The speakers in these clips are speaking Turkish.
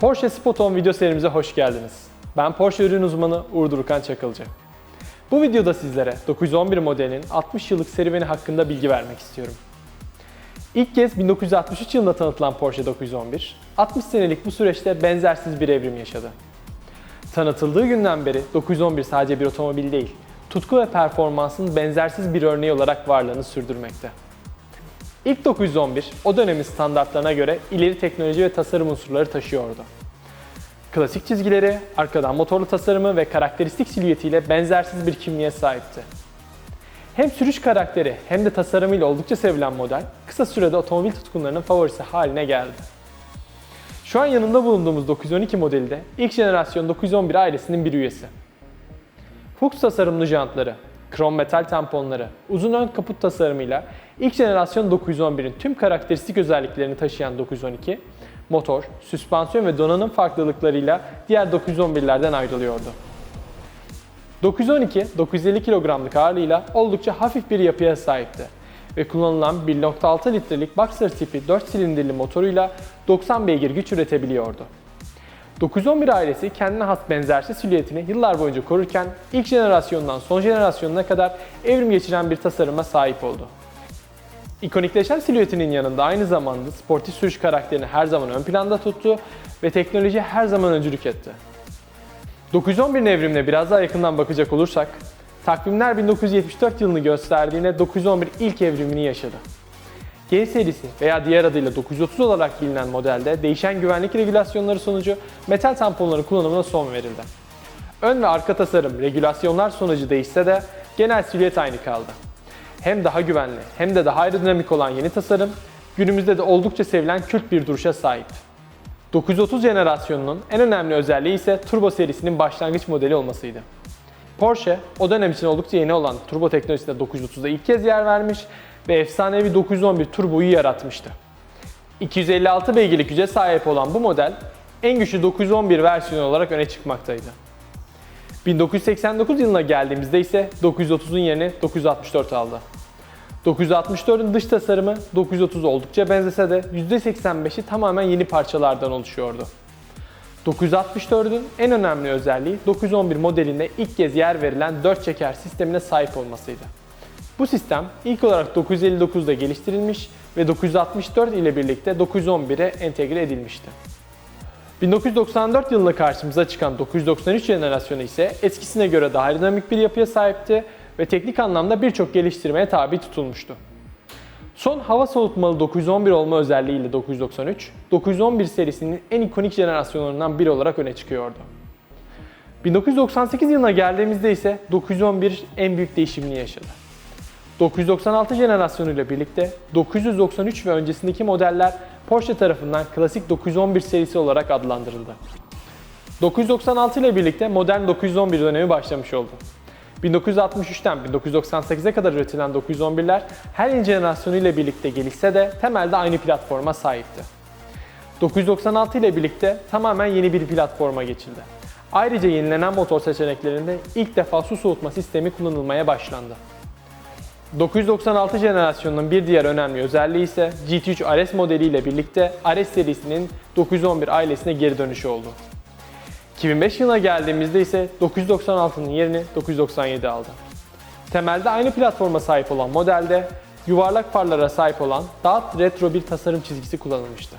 Porsche Spot-On video serimize hoş geldiniz. Ben Porsche ürün uzmanı Uğur Durukan Çakılcı. Bu videoda sizlere 911 modelinin 60 yıllık serüveni hakkında bilgi vermek istiyorum. İlk kez 1963 yılında tanıtılan Porsche 911, 60 senelik bu süreçte benzersiz bir evrim yaşadı. Tanıtıldığı günden beri 911 sadece bir otomobil değil, tutku ve performansın benzersiz bir örneği olarak varlığını sürdürmekte. İlk 911 o dönemin standartlarına göre ileri teknoloji ve tasarım unsurları taşıyordu. Klasik çizgileri, arkadan motorlu tasarımı ve karakteristik silüetiyle benzersiz bir kimliğe sahipti. Hem sürüş karakteri hem de tasarımıyla oldukça sevilen model kısa sürede otomobil tutkunlarının favorisi haline geldi. Şu an yanında bulunduğumuz 912 modeli de ilk jenerasyon 911 ailesinin bir üyesi. Fuchs tasarımlı jantları, krom metal tamponları, uzun ön kaput tasarımıyla ilk jenerasyon 911'in tüm karakteristik özelliklerini taşıyan 912, motor, süspansiyon ve donanım farklılıklarıyla diğer 911'lerden ayrılıyordu. 912, 950 kilogramlık ağırlığıyla oldukça hafif bir yapıya sahipti ve kullanılan 1.6 litrelik Boxer tipi 4 silindirli motoruyla 90 beygir güç üretebiliyordu. 911 ailesi kendine has benzersiz silüetini yıllar boyunca korurken ilk jenerasyondan son jenerasyonuna kadar evrim geçiren bir tasarıma sahip oldu. İkonikleşen silüetinin yanında aynı zamanda sportif sürüş karakterini her zaman ön planda tuttu ve teknoloji her zaman öncülük etti. 911'in evrimine biraz daha yakından bakacak olursak, takvimler 1974 yılını gösterdiğinde 911 ilk evrimini yaşadı. G serisi veya diğer adıyla 930 olarak bilinen modelde değişen güvenlik regülasyonları sonucu metal tamponların kullanımına son verildi. Ön ve arka tasarım regülasyonlar sonucu değişse de genel silüet aynı kaldı. Hem daha güvenli hem de daha aerodinamik olan yeni tasarım günümüzde de oldukça sevilen kült bir duruşa sahip. 930 jenerasyonunun en önemli özelliği ise turbo serisinin başlangıç modeli olmasıydı. Porsche o dönem için oldukça yeni olan turbo teknolojisine 930'da ilk kez yer vermiş ve efsanevi 911 turboyu yaratmıştı. 256 beygirlik güce sahip olan bu model en güçlü 911 versiyonu olarak öne çıkmaktaydı. 1989 yılına geldiğimizde ise 930'un yerini 964 aldı. 964'ün dış tasarımı 930 oldukça benzese de %85'i tamamen yeni parçalardan oluşuyordu. 964'ün en önemli özelliği 911 modelinde ilk kez yer verilen 4 çeker sistemine sahip olmasıydı. Bu sistem ilk olarak 959'da geliştirilmiş ve 964 ile birlikte 911'e entegre edilmişti. 1994 yılında karşımıza çıkan 993 jenerasyonu ise eskisine göre daha dinamik bir yapıya sahipti ve teknik anlamda birçok geliştirmeye tabi tutulmuştu. Son hava soğutmalı 911 olma özelliğiyle 993, 911 serisinin en ikonik jenerasyonlarından biri olarak öne çıkıyordu. 1998 yılına geldiğimizde ise 911 en büyük değişimini yaşadı. 996 jenerasyonu ile birlikte 993 ve öncesindeki modeller Porsche tarafından klasik 911 serisi olarak adlandırıldı. 996 ile birlikte modern 911 dönemi başlamış oldu. 1963'ten 1998'e kadar üretilen 911'ler her jenerasyonu ile birlikte gelişse de temelde aynı platforma sahipti. 996 ile birlikte tamamen yeni bir platforma geçildi. Ayrıca yenilenen motor seçeneklerinde ilk defa su soğutma sistemi kullanılmaya başlandı. 996 jenerasyonunun bir diğer önemli özelliği ise GT3 RS modeliyle birlikte RS serisinin 911 ailesine geri dönüşü oldu. 2005 yılına geldiğimizde ise 996'nın yerini 997 aldı. Temelde aynı platforma sahip olan modelde yuvarlak farlara sahip olan daha retro bir tasarım çizgisi kullanılmıştı.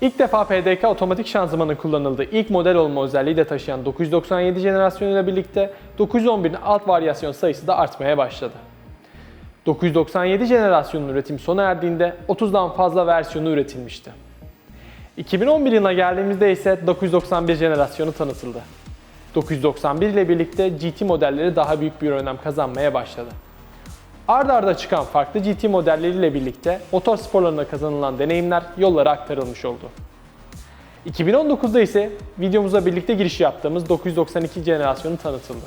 İlk defa PDK otomatik şanzımanın kullanıldığı ilk model olma özelliği de taşıyan 997 jenerasyonuyla birlikte 911'in alt varyasyon sayısı da artmaya başladı. 997 jenerasyonun üretimi sona erdiğinde 30'dan fazla versiyonu üretilmişti. 2011 yılına geldiğimizde ise 991 jenerasyonu tanıtıldı. 991 ile birlikte GT modelleri daha büyük bir önem kazanmaya başladı. Arda arda çıkan farklı GT modelleriyle birlikte motor sporlarında kazanılan deneyimler yollara aktarılmış oldu. 2019'da ise videomuza birlikte giriş yaptığımız 992 jenerasyonu tanıtıldı.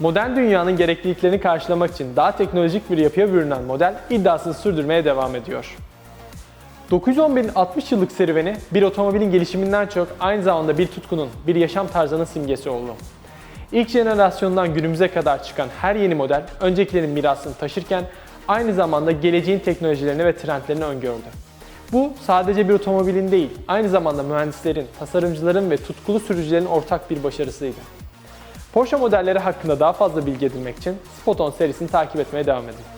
Modern dünyanın gerekliliklerini karşılamak için daha teknolojik bir yapıya bürünen model iddiasını sürdürmeye devam ediyor. 911'in 60 yıllık serüveni bir otomobilin gelişiminden çok aynı zamanda bir tutkunun, bir yaşam tarzının simgesi oldu. İlk jenerasyondan günümüze kadar çıkan her yeni model öncekilerin mirasını taşırken aynı zamanda geleceğin teknolojilerini ve trendlerini öngördü. Bu sadece bir otomobilin değil, aynı zamanda mühendislerin, tasarımcıların ve tutkulu sürücülerin ortak bir başarısıydı. Porsche modelleri hakkında daha fazla bilgi edinmek için Spot On serisini takip etmeye devam edin.